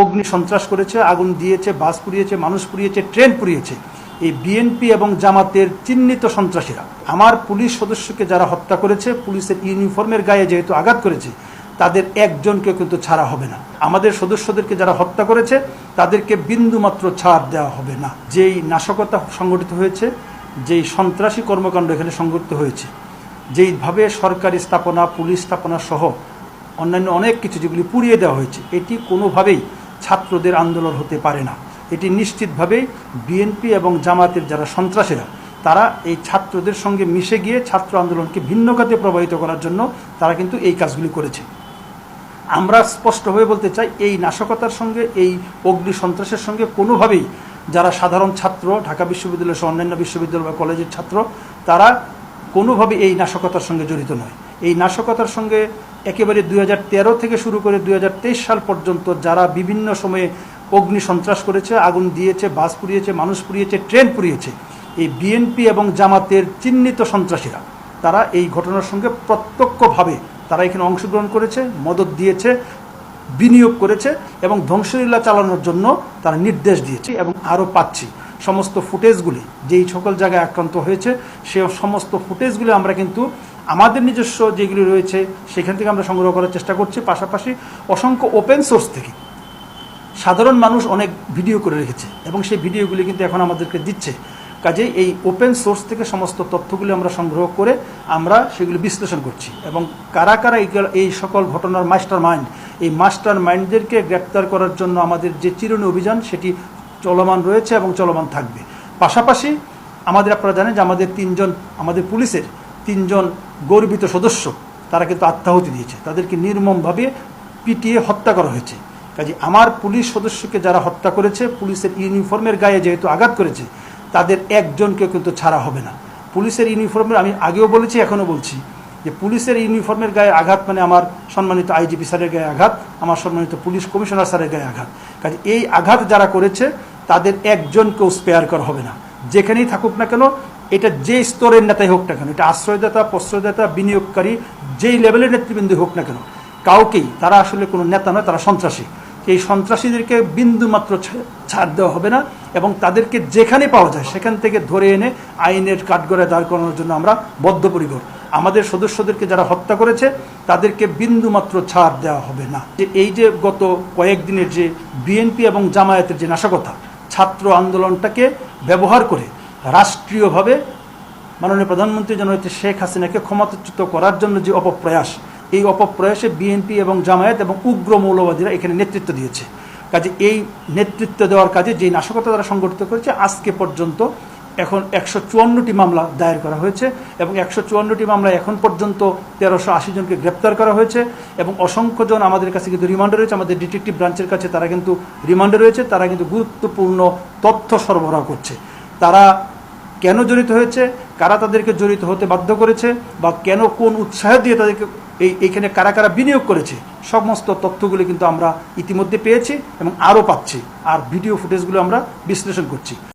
অগ্নি সন্ত্রাস করেছে, আগুন দিয়েছে, বাস পুড়িয়েছে, মানুষ পুড়িয়েছে, ট্রেন পুড়িয়েছে। এই বিএনপি এবং জামাতের চিহ্নিত সন্ত্রাসীরা, আমার পুলিশ সদস্যকে যারা হত্যা করেছে, পুলিশের ইউনিফর্মের গায়ে যেহেতু আঘাত করেছে, তাদের একজনকে কিন্তু ছাড়া হবে না। আমাদের সদস্যদেরকে যারা হত্যা করেছে, তাদেরকে বিন্দুমাত্র ছাড় দেওয়া হবে না। যেই নাশকতা সংগঠিত হয়েছে, যেই সন্ত্রাসী কর্মকাণ্ড এখানে সংগঠিত হয়েছে, যেইভাবে সরকারি স্থাপনা, পুলিশ স্থাপনা সহ অন্যান্য অনেক কিছু যেগুলি পুড়িয়ে দেওয়া হয়েছে, এটি কোনোভাবেই ছাত্রদের আন্দোলন হতে পারে না। এটি নিশ্চিতভাবেই বিএনপি এবং জামাতের যারা সন্ত্রাসীরা, তারা এই ছাত্রদের সঙ্গে মিশে গিয়ে ছাত্র আন্দোলনকে ভিন্ন খাতে প্রবাহিত করার জন্য তারা কিন্তু এই কাজগুলি করেছে। আমরা স্পষ্টভাবে বলতে চাই, এই নাশকতার সঙ্গে, এই অগ্নি সন্ত্রাসের সঙ্গে কোনোভাবেই যারা সাধারণ ছাত্র, ঢাকা বিশ্ববিদ্যালয় সহ অন্যান্য বিশ্ববিদ্যালয় বা কলেজের ছাত্র, তারা কোনোভাবে এই নাশকতার সঙ্গে জড়িত নয়। এই নাশকতার সঙ্গে একেবারে দুই হাজার তেরো থেকে শুরু করে দুই হাজার তেইশ সাল পর্যন্ত যারা বিভিন্ন সময়ে অগ্নি সন্ত্রাস করেছে, আগুন দিয়েছে, বাস পুড়িয়েছে, মানুষ পুড়িয়েছে, ট্রেন পুড়িয়েছে, এই বিএনপি এবং জামাতের চিহ্নিত সন্ত্রাসীরা, তারা এই ঘটনার সঙ্গে প্রত্যক্ষভাবে তারা এখানে অংশগ্রহণ করেছে, মদত দিয়েছে, বিনিয়োগ করেছে এবং ধ্বংসলীলা চালানোর জন্য তারা নির্দেশ দিয়েছে এবং আরও পাচ্ছি। সমস্ত ফুটেজগুলি, যেই সকল জায়গায় আক্রান্ত হয়েছে, সে সমস্ত ফুটেজগুলি আমরা কিন্তু আমাদের নিজস্ব যেগুলি রয়েছে, সেখান থেকে আমরা সংগ্রহ করার চেষ্টা করছি। পাশাপাশি অসংখ্য ওপেন সোর্স থেকে সাধারণ মানুষ অনেক ভিডিও করে রেখেছে এবং সেই ভিডিওগুলি কিন্তু এখন আমাদেরকে দিচ্ছে। কাজে এই ওপেন সোর্স থেকে সমস্ত তথ্যগুলি আমরা সংগ্রহ করে আমরা সেগুলি বিশ্লেষণ করছি এবং কারা কারা এই সকল ঘটনার মাস্টার মাইন্ড এই মাস্টার মাইন্ডদেরকে গ্রেপ্তার করার জন্য আমাদের যে চিরুনি অভিযান, সেটি চলমান রয়েছে এবং চলমান থাকবে। পাশাপাশি আমাদের আপনারা জানেন যে আমাদের তিনজন, আমাদের পুলিশের তিনজন গর্বিত সদস্য, তারা কিন্তু আত্মাহুতি দিয়েছে। তাদেরকে নির্মমভাবে পিটিয়ে হত্যা করা হয়েছে। কাজে আমার পুলিশ সদস্যকে যারা হত্যা করেছে, পুলিশের ইউনিফর্মের গায়ে যেহেতু আঘাত করেছে, তাদের একজনকেও কিন্তু ছাড়া হবে না। পুলিশের ইউনিফর্মের, আমি আগেও বলেছি, এখনও বলছি যে পুলিশের ইউনিফর্মের গায়ে আঘাত মানে আমার সম্মানিত আইজিপি স্যারের গায়ে আঘাত, আমার সম্মানিত পুলিশ কমিশনার স্যারের গায়ে আঘাত। কাজে এই আঘাত যারা করেছে তাদের একজনকেও স্পেয়ার করা হবে না। যেখানেই থাকুক না কেন, এটা যে স্তরের নেতাই হোক না কেন, এটা আশ্রয়দাতা, প্রশ্রয়দাতা, বিনিয়োগকারী, যেই লেভেলের নেতৃবৃন্দ হোক না কেন, কাউকেই, তারা আসলে কোনো নেতা নয়, তারা সন্ত্রাসী। এই সন্ত্রাসীদেরকে বিন্দু মাত্র ছাড় দেওয়া হবে না এবং তাদেরকে যেখানে পাওয়া যায়, সেখান থেকে ধরে এনে আইনের কাঠগড়ায় দাঁড় করানোর জন্য আমরা বদ্ধপরিকর। আমাদের সদস্যদেরকে যারা হত্যা করেছে, তাদেরকে বিন্দু মাত্র ছাড় দেওয়া হবে না। যে এই যে গত কয়েকদিনের যে বিএনপি এবং জামায়াতের যে নাশকতা ছাত্র আন্দোলনটাকে ব্যবহার করে রাষ্ট্রীয়ভাবে মাননীয় প্রধানমন্ত্রী জননেত্রী শেখ হাসিনাকে ক্ষমতাচ্যুত করার জন্য যে অপপ্রয়াস, এই অপপ্রয়াসে বিএনপি এবং জামায়াত এবং উগ্র মৌলবাদীরা এখানে নেতৃত্ব দিয়েছে। কাজে এই নেতৃত্ব দেওয়ার কাজে যে নাশকতা তারা সংগঠিত করেছে, আজকে পর্যন্ত এখন একশো চুয়ান্নটি মামলা দায়ের করা হয়েছে এবং একশো চুয়ান্নটি মামলা এখন পর্যন্ত তেরোশো আশি জনকে গ্রেপ্তার করা হয়েছে এবং অসংখ্য জন আমাদের কাছে কিন্তু রিমান্ডে রয়েছে। আমাদের ডিটেকটিভ ব্রাঞ্চের কাছে তারা কিন্তু রিমান্ডে রয়েছে, তারা কিন্তু গুরুত্বপূর্ণ তথ্য সরবরাহ করছে। তারা কেন জড়িত হয়েছে, কারা তাদেরকে জড়িত হতে বাধ্য করেছে, বা কেন কোন উৎসাহ দিয়ে তাদেরকে এই এইখানে কারা কারা বিনিয়োগ করেছে, সমস্ত তথ্যগুলি কিন্তু আমরা ইতিমধ্যে পেয়েছি এবং আরও পাচ্ছি। আর ভিডিও ফুটেজগুলো আমরা বিশ্লেষণ করছি।